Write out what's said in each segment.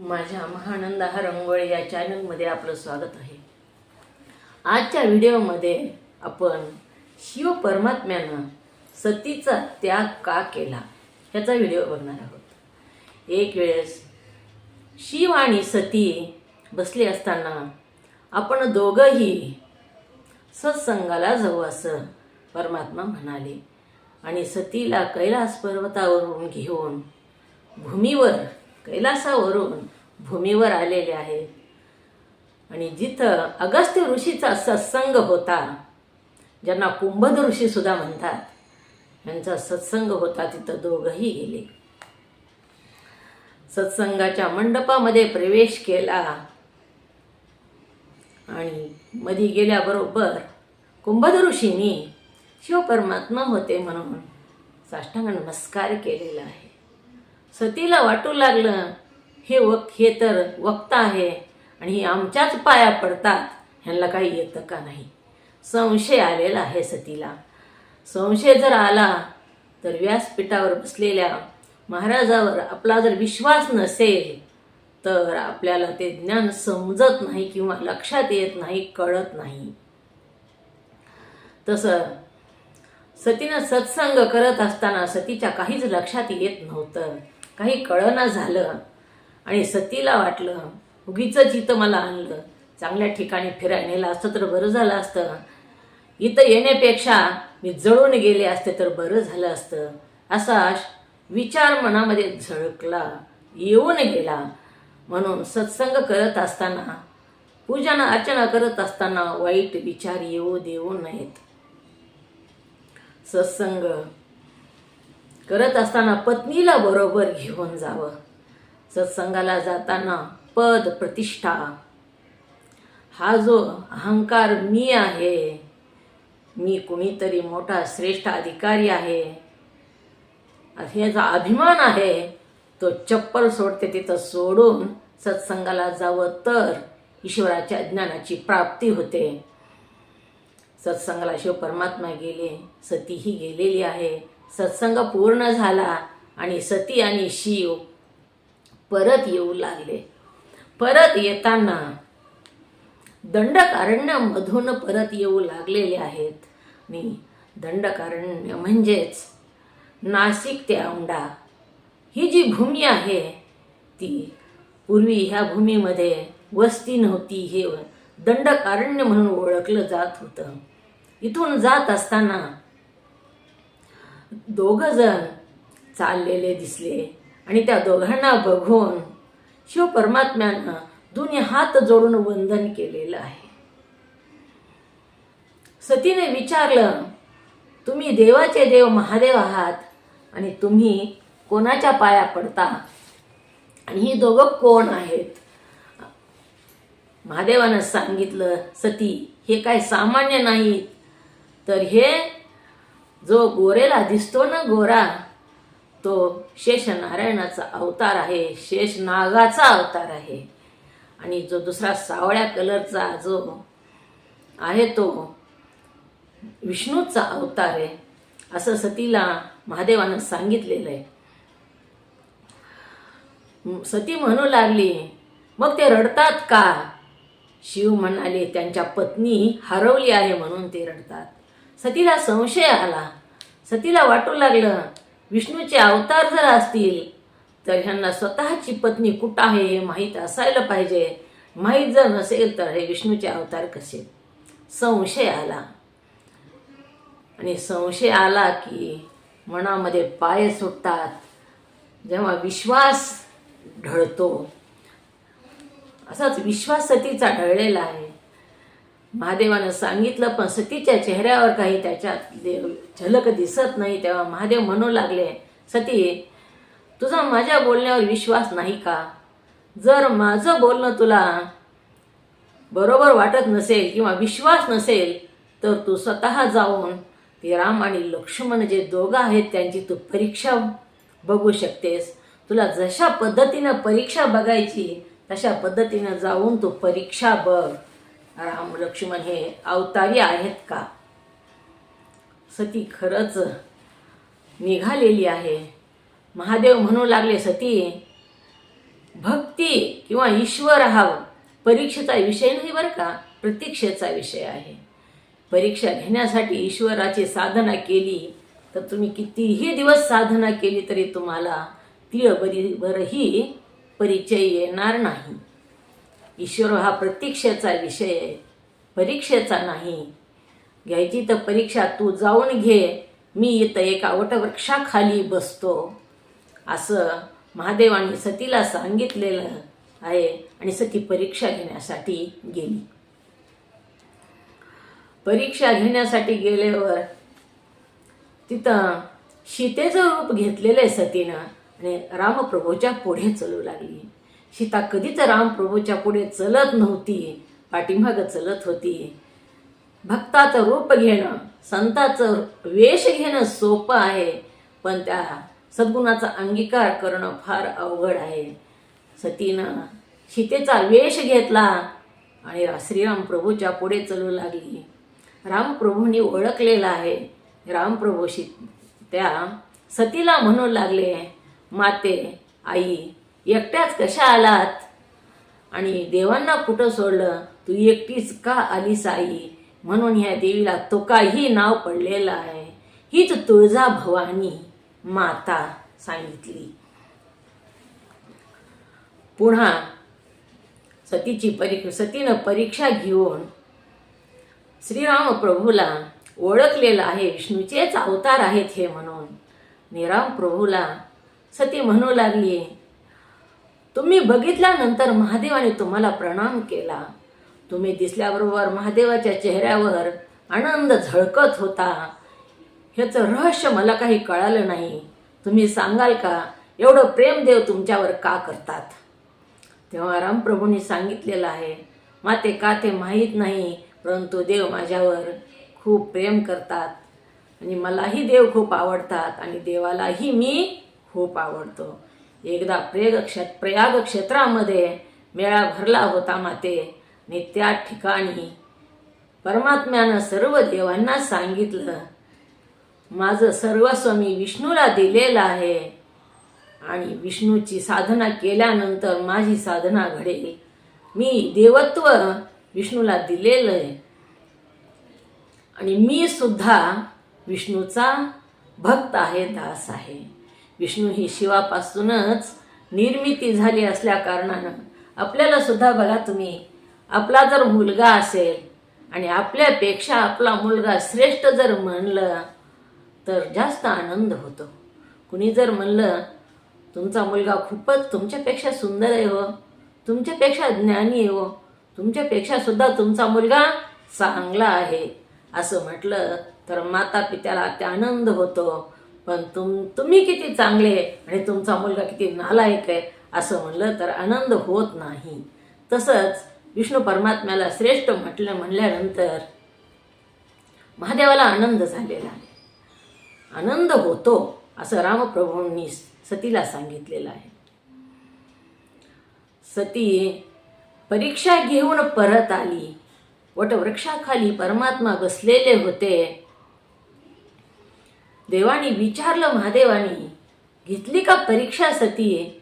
माझ्या महानंद हा रंगोळी या चॅनलमध्ये आपलं स्वागत आहे. आजच्या व्हिडिओमध्ये आपण शिव परमात्म्यानं सतीचा त्याग का केला ह्याचा व्हिडिओ बघणार आहोत. एक वेळेस शिव आणि सती बसले असताना आपण दोघंही सत्संगाला जाऊ असं परमात्मा म्हणाले आणि सतीला कैलास पर्वतावरून घेऊन भूमीवर कैलासावरून भूमीवर आलेले आहेत आणि जिथं अगस्त्य ऋषीचा सत्संग होता ज्यांना कुंभद ऋषी सुद्धा म्हणतात यांचा सत्संग होता तिथं दोघंही गेले. सत्संगाच्या मंडपामध्ये प्रवेश केला आणि मधी गेल्याबरोबर कुंभद ऋषींनी शिवपरमात्मा होते म्हणून साष्टांग नमस्कार केलेला आहे. सतीला वाटू लागलं हे वक हे तर वक्ता आहे आणि हे आमच्याच पाया पडतात ह्यांना काही येतं का नाही? संशय आलेला आहे सतीला. संशय जर आला तर व्यासपीठावर बसलेल्या महाराजावर आपला जर विश्वास नसेल तर आपल्याला ते ज्ञान समजत नाही किंवा लक्षात येत नाही कळत नाही. तसं सतीनं सत्संग करत असताना सतीच्या काहीच लक्षात येत नव्हतं. काही कळना झालं आणि सतीला वाटलं उगीच इथं मला आणलं चांगल्या ठिकाणी फिरायला नेलं असतं तर बरं झालं असतं. इथं येण्यापेक्षा मी जळून गेले असते तर बरं झालं असतं. असा विचार मनामध्ये झळकला येऊन गेला. म्हणून सत्संग करत असताना पूजन अर्चना करत असताना वाईट विचार येऊ देऊ नयेत. सत्संग करत असताना पत्नीला बरोबर घेऊन जावं. सत्संगाला जाताना पद प्रतिष्ठा. हा जो अहंकार मी आहे मी कुणीतरी मोठा श्रेष्ठ अधिकारी आहे ह्याचा अभिमान आहे तो चप्पल सोडते तिथं सोडून सत्संगाला जावं तर ईश्वराच्या ज्ञानाची प्राप्ती होते. सत्संगाला शिव परमात्मा गेले सतीही गेलेली आहे. सत्संग पूर्ण झाला आणि सती आणि शिव परत येऊ लागले. परत येताना दंडकारण्यामधून परत येऊ लागलेले आहेत. आणि दंडकारण्य म्हणजेच नाशिक ते औंढा. ही जी भूमी आहे ती पूर्वी ह्या भूमीमध्ये वस्ती नव्हती हे दंडकारण्य म्हणून ओळखलं जात होतं. इथून जात असताना दोघंजण चाललेले दिसले आणि त्या दोघांना बघून शिव परमात्म्यानं दोन्ही हात जोडून वंदन केलेलं आहे. सतीने विचारलं तुम्ही देवाचे देव महादेव आहात आणि तुम्ही कोणाच्या पाया पडता? आणि ही दोघं कोण आहेत? महादेवानं सांगितलं सती हे काय सामान्य नाहीत. तर हे जो गोरेला दिसतो ना गोरा तो शेष नारायणाचा अवतार आहे शेष नागाचा अवतार आहे. आणि जो दुसरा सावळ्या कलरचा जो आहे तो विष्णूचा अवतार आहे असं सतीला महादेवानं सांगितलेलं आहे. सती म्हणू लागली मग ते रडतात का? शिव म्हणाले त्यांच्या पत्नी हरवली आहे म्हणून ते रडतात. सतीला संशय आला. सतीला वाटू लागलं विष्णूचे अवतार जर असतील तर ह्यांना स्वतःची पत्नी कुठं आहे हे माहीत असायला पाहिजे. माहीत जर नसेल तर हे विष्णूचे अवतार कसे? संशय आला. आणि संशय आला की मनामध्ये पाय सुटतात. जेव्हा विश्वास ढळतो. असाच विश्वास सतीचा ढळलेला आहे. महादेवानं सांगितलं पण सतीच्या चेहऱ्यावर काही त्याच्यात झलक दिसत नाही. तेव्हा महादेव म्हणू लागले सती तुझा माझ्या बोलण्यावर विश्वास नाही का? जर माझं बोलणं तुला बरोबर वाटत नसेल किंवा विश्वास नसेल तर तू स्वतः जाऊन ते राम आणि लक्ष्मण जे दोघं आहेत त्यांची तू परीक्षा बघू शकतेस. तुला जशा पद्धतीनं परीक्षा बघायची तशा पद्धतीनं जाऊन तू परीक्षा बघ. राम लक्ष्मण हे अवतारी आहेत का? सती खरंच निघालेली आहे. महादेव म्हणू लागले सती भक्ती किंवा ईश्वर हा परीक्षेचा विषय नाही बरं का? प्रतीक्षेचा विषय आहे. परीक्षा घेण्यासाठी ईश्वराची साधना केली तर तुम्ही कितीही दिवस साधना केली तरी तुम्हाला ती बरीवरही परिचय येणार नाही. ईश्वर हा प्रतीक्षेचा विषय आहे. परीक्षेचा नाही. घ्यायची तर परीक्षा तू जाऊन घे. मी इथं एका वटवृक्षाखाली बसतो. असं महादेवाने सतीला सांगितलेलं आहे आणि सती परीक्षा घेण्यासाठी गेली. परीक्षा घेण्यासाठी गेल्यावर तिथं सीतेचं रूप घेतलेलं आहे सतीनं आणि रामप्रभूच्या पुढे चलू लागली. सीता कधीच रामप्रभूच्या पुढे चलत नव्हती. पाठीमागं चलत होती. भक्ताचं रूप घेणं संताचं वेश घेणं सोपं आहे पण त्या सद्गुणाचा अंगीकार करणं फार अवघड आहे. सतीनं सीतेचा वेश घेतला आणि श्रीराम प्रभूच्या पुढे चलू लागली. रामप्रभूंनी ओळखलेला आहे. रामप्रभू शी त्या सतीला म्हणू लागले माते आई एकट्याच कशा आलात? आणि देवांना कुठं सोडलं? तू एकटीच का आली साई? म्हणून ह्या देवीला तो काही नाव पडलेलं आहे. हीच तुळजा भवानी माता सांगितली. पुन्हा सतीची परीक्षा सतीनं परीक्षा घेऊन श्रीराम प्रभूला ओळखलेलं आहे. विष्णूचेच अवतार आहेत हे म्हणून. निराम प्रभूला सती म्हणू लागली तुम्ही बघितल्यानंतर महादेवाने तुम्हाला प्रणाम केला. तुम्ही दिसल्याबरोबर महादेवाच्या चेहऱ्यावर आनंद झळकत होता. ह्याचं रहस्य मला काही कळालं नाही. तुम्ही सांगाल का एवढं प्रेमदेव तुमच्यावर का करतात? तेव्हा रामप्रभूंनी सांगितलेलं आहे माते का ते माहीत नाही परंतु देव माझ्यावर खूप प्रेम करतात. आणि मलाही देव खूप आवडतात आणि देवालाही मी खूप आवडतो. एकदा प्रेग प्रयाग क्षेत्रामध्ये मेळा भरला होता माते. आणि त्या ठिकाणी परमात्म्यानं सर्व देवांना सांगितलं माझं सर्वस्व मी विष्णूला दिलेलं आहे. आणि विष्णूची साधना केल्यानंतर माझी साधना घडेल. मी देवत्व विष्णूला दिलेलं आहे. आणि मी सुद्धा विष्णूचा भक्त आहे दास आहे. विष्णू ही शिवापासूनच निर्मिती झाली असल्या कारणानं आपल्याला सुद्धा बघा तुम्ही आपला जर मुलगा असेल आणि आपल्यापेक्षा आपला मुलगा श्रेष्ठ जर म्हणलं तर जास्त आनंद होतो. कुणी जर म्हणलं तुमचा मुलगा खूपच तुमच्यापेक्षा सुंदर आहे हो तुमच्यापेक्षा ज्ञानी आहे हो तुमच्यापेक्षा सुद्धा तुमचा मुलगा चांगला आहे असं म्हटलं तर माता पित्याला ते आनंद होतो. पण तुम तुम्ही किती चांगले आणि तुमचा मुलगा किती नालायक आहे असं म्हणलं तर आनंद होत नाही. तसंच विष्णू परमात्म्याला श्रेष्ठ म्हटलं म्हणल्यानंतर महादेवाला आनंद झालेला आहे. आनंद होतो असं रामप्रभूंनी सतीला सांगितलेलं आहे. सती परीक्षा घेऊन परत आली. वटवृक्षाखाली परमात्मा बसलेले होते. देवानी विचारलं महादेवानी घेतली का परीक्षा सती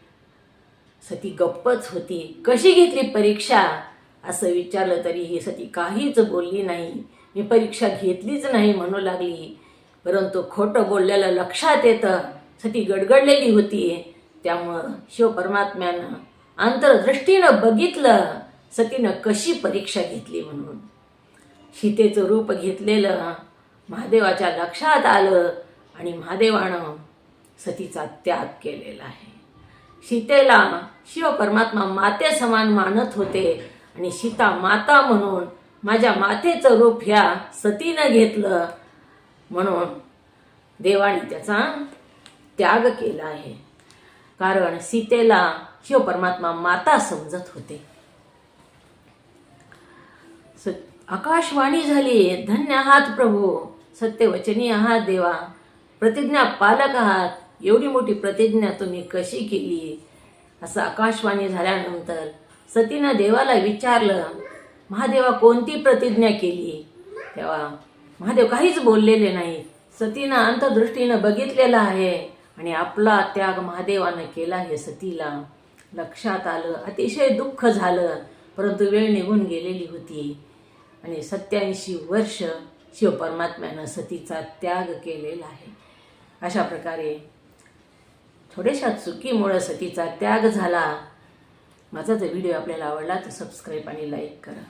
सती गप्पच होती कशी घेतली परीक्षा? असं विचारलं तरी ही सती काहीच बोलली नाही. मी परीक्षा घेतलीच नाही म्हणू लागली. परंतु खोटं बोललेलं लक्षात येतं सती गडगडलेली होती. त्यामुळं शिवपरमात्म्यानं आंतरदृष्टीनं बघितलं सतीनं कशी परीक्षा घेतली म्हणून. सीतेचं रूप घेतलेलं महादेवाच्या लक्षात आलं. आणि महादेवानं सतीचा त्याग केलेला आहे. सीतेला शिवपरमात्मा माते समान मानत होते आणि सीता माता म्हणून माझ्या मातेचं रूप ह्या सतीनं घेतलं म्हणून देवाने त्याचा त्याग केला आहे. कारण सीतेला शिवपरमात्मा माता समजत होते. स आकाशवाणी झाली. धन्य आहात प्रभू. सत्यवचनी आहात देवा. प्रतिज्ञा पालक आहात. एवढी मोठी प्रतिज्ञा तुम्ही कशी केली? असं आकाशवाणी झाल्यानंतर सतीनं देवाला विचारलं महादेवा कोणती प्रतिज्ञा केली? तेव्हा महादेव काहीच बोललेले नाही. सतीनं अंतदृष्टीनं बघितलेलं आहे आणि आपला त्याग महादेवानं केला हे सतीला. लक्षात आलं अतिशय दुःख झालं परंतु वेळ निघून गेलेली होती. आणि सत्याऐंशी वर्ष शिवपरमात्म्यानं सतीचा त्याग केलेला आहे. अशा प्रकारे थोड्याशा चुकीमुळं सतीचा त्याग झाला. माझा जर व्हिडिओ आपल्याला आवडला तर सबस्क्राईब आणि लाईक करा.